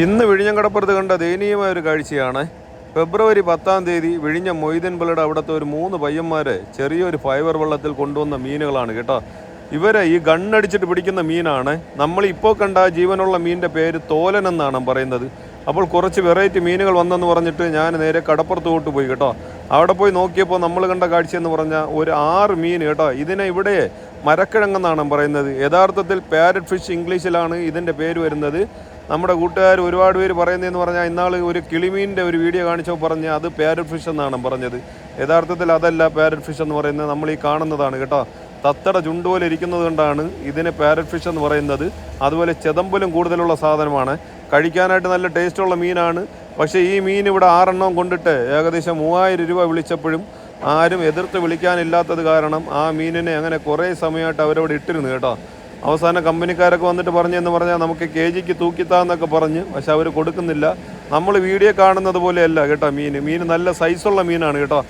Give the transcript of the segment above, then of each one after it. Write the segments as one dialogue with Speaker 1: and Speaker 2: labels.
Speaker 1: ഇന്ന് വിഴിഞ്ഞങ്കടപ്പുറത്ത് കണ്ട ദയനീയമായ ഒരു കാഴ്ചയാണ്. ഫെബ്രുവരി പത്താം തീയതി വിഴിഞ്ഞ മൊയ്തീൻ പിള്ളയുടെ അവിടുത്തെ ഒരു മൂന്ന് പയ്യന്മാരെ ചെറിയൊരു ഫൈബർ വെള്ളത്തിൽ കൊണ്ടുവന്ന മീനുകളാണ് കേട്ടോ. ഇവരെ ഈ ഗണ്ണടിച്ചിട്ട് പിടിക്കുന്ന മീനാണ്. നമ്മൾ ഇപ്പോൾ കണ്ട ജീവനുള്ള മീനിന്റെ പേര് തോലൻ എന്നാണ് പറയുന്നത്. അപ്പോൾ കുറച്ച് വെറൈറ്റി മീനുകൾ വന്നെന്ന് പറഞ്ഞിട്ട് ഞാൻ നേരെ കടപ്പുറത്തോട്ട് പോയി കേട്ടോ. അവിടെ പോയി നോക്കിയപ്പോൾ നമ്മൾ കണ്ട കാഴ്ച എന്ന് പറഞ്ഞാൽ ഒരു ആറ് മീൻ കേട്ടോ. ഇതിനെ ഇവിടെ മരക്കിഴങ്ങെന്നാണ് പറയുന്നത്. യഥാർത്ഥത്തിൽ പാരറ്റ് ഫിഷ് ഇംഗ്ലീഷിലാണ് ഇതിന്റെ പേര് വരുന്നത്. നമ്മുടെ കൂട്ടുകാർ ഒരുപാട് പേര് പറയുന്നതെന്ന് പറഞ്ഞാൽ ഇന്നാൾ ഒരു കിളിമീനിന്റെ ഒരു വീഡിയോ കാണിച്ചോ പറഞ്ഞ് അത് പാരറ്റ് ഫിഷ് എന്നാണ് പറഞ്ഞത്. യഥാർത്ഥത്തിൽ അതല്ല പാരറ്റ് ഫിഷ് എന്ന് പറയുന്നത്. നമ്മൾ ഈ കാണുന്നതാണ് കേട്ടോ. തത്തട ചുണ്ടുപോലെ ഇരിക്കുന്നത് കൊണ്ടാണ് ഇതിനെ പാരറ്റ് ഫിഷ് എന്ന് പറയുന്നത്. അതുപോലെ ചെതമ്പലും കൂടുതലുള്ള സാധനമാണ്. കഴിക്കാനായിട്ട് നല്ല ടേസ്റ്റുള്ള മീനാണ്. പക്ഷേ ഈ മീൻ ഇവിടെ ആറെണ്ണം കൊണ്ടിട്ട് ഏകദേശം മൂവായിരം രൂപ വിളിച്ചപ്പോഴും ആരും എതിർത്ത് വിളിക്കാനില്ലാത്തത് കാരണം ആ മീനിനെ അങ്ങനെ കുറേ സമയമായിട്ട് അവരവിടെ ഇട്ടിരുന്നു കേട്ടോ. അവസാനം കമ്പനിക്കാരൊക്കെ വന്നിട്ട് പറഞ്ഞു എന്ന് പറഞ്ഞാൽ നമുക്ക് കെ ജിക്ക് തൂക്കിത്താന്നൊക്കെ പറഞ്ഞ് പക്ഷെ അവർ കൊടുക്കുന്നില്ല. നമ്മൾ വീഡിയോ കാണുന്നത് പോലെയല്ല കേട്ടോ മീൻ. മീൻ നല്ല സൈസുള്ള മീനാണ് കേട്ടോ.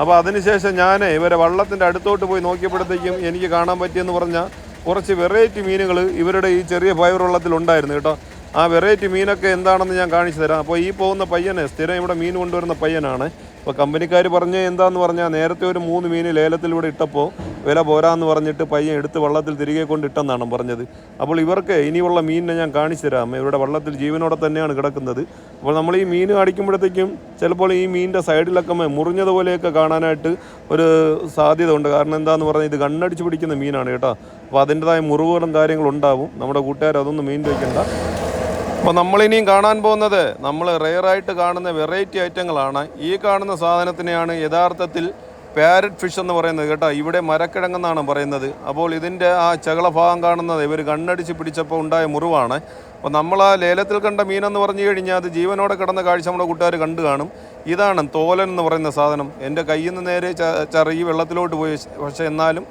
Speaker 1: അപ്പോൾ അതിനുശേഷം ഞാൻ ഇവരെ വള്ളത്തിന്റെ അടുത്തോട്ട് പോയി നോക്കിയപ്പോഴത്തേക്കും എനിക്ക് കാണാൻ പറ്റിയെന്ന് പറഞ്ഞാൽ കുറച്ച് വെറൈറ്റി മീനുകൾ ഇവരുടെ ഈ ചെറിയ ഫൈബർ വള്ളത്തിലുണ്ടായിരുന്നു കേട്ടോ. ആ വെറൈറ്റി മീനൊക്കെ എന്താണെന്ന് ഞാൻ കാണിച്ചു തരാം. അപ്പോൾ ഈ പോകുന്ന പയ്യനെ സ്ഥിരം ഇവിടെ മീൻ കൊണ്ടുവരുന്ന പയ്യനാണ്. അപ്പോൾ കമ്പനിക്കാർ പറഞ്ഞ് എന്താന്ന് പറഞ്ഞാൽ നേരത്തെ ഒരു മൂന്ന് മീൻ ലേലത്തിൽ ലേലത്തിലൂടെ ഇട്ടപ്പോൾ വില പോരാന്ന് പറഞ്ഞിട്ട് പയ്യൻ എടുത്ത് വള്ളത്തിൽ തിരികെ കൊണ്ടിട്ടെന്നാണ് പറഞ്ഞത്. അപ്പോൾ ഇവർക്ക് ഇനിയുള്ള മീനിനെ ഞാൻ കാണിച്ചു തരാം. ഇവരുടെ വള്ളത്തിൽ ജീവനോടെ തന്നെയാണ് കിടക്കുന്നത്. അപ്പോൾ നമ്മൾ ഈ മീൻ അടിക്കുമ്പോഴത്തേക്കും ചിലപ്പോൾ ഈ മീനിന്റെ സൈഡിലൊക്കെ മുറിഞ്ഞതുപോലെയൊക്കെ കാണാനായിട്ട് ഒരു സാധ്യത ഉണ്ട്. കാരണം എന്താന്ന് പറഞ്ഞാൽ ഇത് കണ്ണടിച്ച് പിടിക്കുന്ന മീനാണ് കേട്ടോ. അപ്പോൾ അതിന്റെതായ മുറിവുകളും കാര്യങ്ങളും ഉണ്ടാവും. നമ്മുടെ കൂട്ടുകാർ അതൊന്നും മീൻ വയ്ക്കണ്ട അപ്പോൾ നമ്മളിനിയും കാണാൻ പോകുന്നത് നമ്മൾ റെയറായിട്ട് കാണുന്ന വെറൈറ്റി ഐറ്റങ്ങളാണ്. ഈ കാണുന്ന സാധനത്തിനെയാണ് യഥാർത്ഥത്തിൽ പാരറ്റ് ഫിഷ് എന്ന് പറയുന്നത് കേട്ടോ. ഇവിടെ മരക്കിഴങ്ങെന്നാണ് പറയുന്നത്. അപ്പോൾ ഇതിന്റെ ആ ചകള ഭാഗം കാണുന്നത് ഇവർ കണ്ണടിച്ച് പിടിച്ചപ്പോൾ ഉണ്ടായ മുറിവാണ്. അപ്പോൾ നമ്മൾ ആ ലേലത്തിൽ കണ്ട മീനെന്ന് പറഞ്ഞു കഴിഞ്ഞാൽ അത് ജീവനോടെ കിടന്ന കാഴ്ച നമ്മുടെ കൂട്ടുകാർ കണ്ടു കാണും. ഇതാണ് തോലൻ എന്ന് പറയുന്ന സാധനം. എന്റെ കയ്യിൽ നിന്ന് നേരെ ചറി വെള്ളത്തിലോട്ട് പോയി. പക്ഷേ എന്നാലും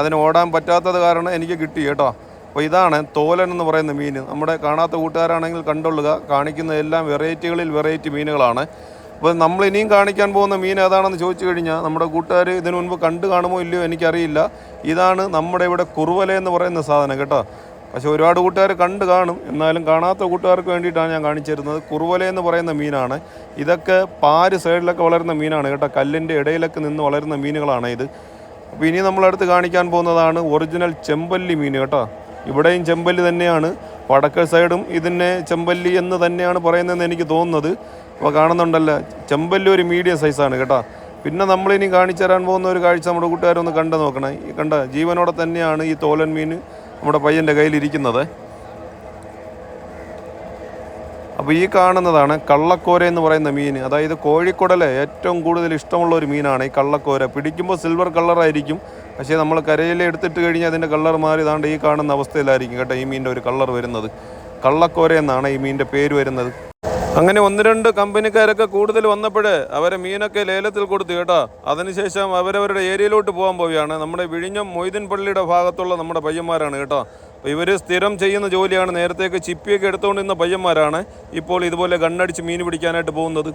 Speaker 1: അതിന് ഓടാൻ പറ്റാത്തത് കാരണം എനിക്ക് കിട്ടി കേട്ടോ. അപ്പോൾ ഇതാണ് തോലൻ എന്ന് പറയുന്ന മീൻ. നമ്മുടെ കാണാത്ത കൂട്ടുകാരാണെങ്കിൽ കണ്ടുകൊള്ളുക. കാണിക്കുന്ന എല്ലാം വെറൈറ്റികളിൽ വെറൈറ്റി മീനുകളാണ്. അപ്പോൾ നമ്മൾ ഇനിയും കാണിക്കാൻ പോകുന്ന മീൻ ഏതാണെന്ന് ചോദിച്ചു കഴിഞ്ഞാൽ നമ്മുടെ കൂട്ടുകാർ ഇതിനു മുൻപ് കണ്ടു കാണുമോ ഇല്ലയോ എനിക്കറിയില്ല. ഇതാണ് നമ്മുടെ ഇവിടെ കുറുവല എന്ന് പറയുന്ന സാധനം കേട്ടോ. പക്ഷെ ഒരുപാട് കൂട്ടുകാർ കണ്ട് കാണും. എന്നാലും കാണാത്ത കൂട്ടുകാർക്ക് വേണ്ടിയിട്ടാണ് ഞാൻ കാണിച്ചിരുന്നത്. കുറുവല എന്ന് പറയുന്ന മീനാണ്. ഇതൊക്കെ പാര് സൈഡിലൊക്കെ വളരുന്ന മീനാണ് കേട്ടോ. കല്ലിന്റെ ഇടയിലൊക്കെ നിന്ന് വളരുന്ന മീനുകളാണ് ഇത്. അപ്പോൾ ഇനി നമ്മളടുത്ത് കാണിക്കാൻ പോകുന്നതാണ് ഒറിജിനൽ ചെമ്പല്ലി മീൻ കേട്ടോ. ഇവിടെയും ചെമ്പല്ലി തന്നെയാണ്. വടക്കേ സൈഡും ഇതിനെ ചെമ്പല്ലി എന്ന് തന്നെയാണ് പറയുന്നതെന്ന് എനിക്ക് തോന്നുന്നത്. അപ്പോൾ കാണുന്നുണ്ടല്ലോ ചെമ്പല്ലി ഒരു മീഡിയം സൈസാണ് കേട്ടോ. പിന്നെ നമ്മളിനി കാണിച്ചു തരാൻ പോകുന്ന ഒരു കാഴ്ച നമ്മുടെ കൂട്ടുകാരൊന്ന് കണ്ടു നോക്കണേ. ഈ കണ്ട ജീവനോടെ തന്നെയാണ് ഈ തോലൻ മീൻ നമ്മുടെ പയ്യന്റെ കയ്യിലിരിക്കുന്നത്. അപ്പോൾ ഈ കാണുന്നതാണ് കള്ളക്കോര എന്ന് പറയുന്ന മീൻ. അതായത് കോഴിക്കുടലെ ഏറ്റവും കൂടുതൽ ഇഷ്ടമുള്ള ഒരു മീനാണ് ഈ കള്ളക്കോര. പിടിക്കുമ്പോൾ സിൽവർ കളറായിരിക്കും പക്ഷേ നമ്മൾ കരയിൽ എടുത്തിട്ട് കഴിഞ്ഞാൽ അതിന്റെ കളർ മാറി ഇതാണ്ട് ഈ കാണുന്ന അവസ്ഥയിലായിരിക്കും കേട്ടോ ഈ മീനിന്റെ ഒരു കളർ വരുന്നത്. കള്ളക്കോര എന്നാണ് ഈ മീനിന്റെ പേര് വരുന്നത്. അങ്ങനെ ഒന്ന് രണ്ട് കമ്പനിക്കാരൊക്കെ കൂടുതൽ വന്നപ്പോൾ അവരെ മീനൊക്കെ ലേലത്തിൽ കൊടുത്തു കേട്ടോ. അതിനുശേഷം അവരവരുടെ ഏരിയയിലോട്ട് പോകാൻ പോവുകയാണ്. നമ്മുടെ വിഴിഞ്ഞം മൊയ്തീൻ പള്ളിയുടെ ഭാഗത്തുള്ള നമ്മുടെ പയ്യന്മാരാണ് കേട്ടോ. അപ്പോൾ ഇവർ സ്ഥിരം ചെയ്യുന്ന ജോലിയാണ്. നേരത്തേക്ക് ചിപ്പിയൊക്കെ എടുത്തുകൊണ്ടിരുന്ന പയ്യന്മാരാണ് ഇപ്പോൾ ഇതുപോലെ ഗണ്ണടിച്ച് മീൻ പിടിക്കാനായിട്ട് പോകുന്നത്.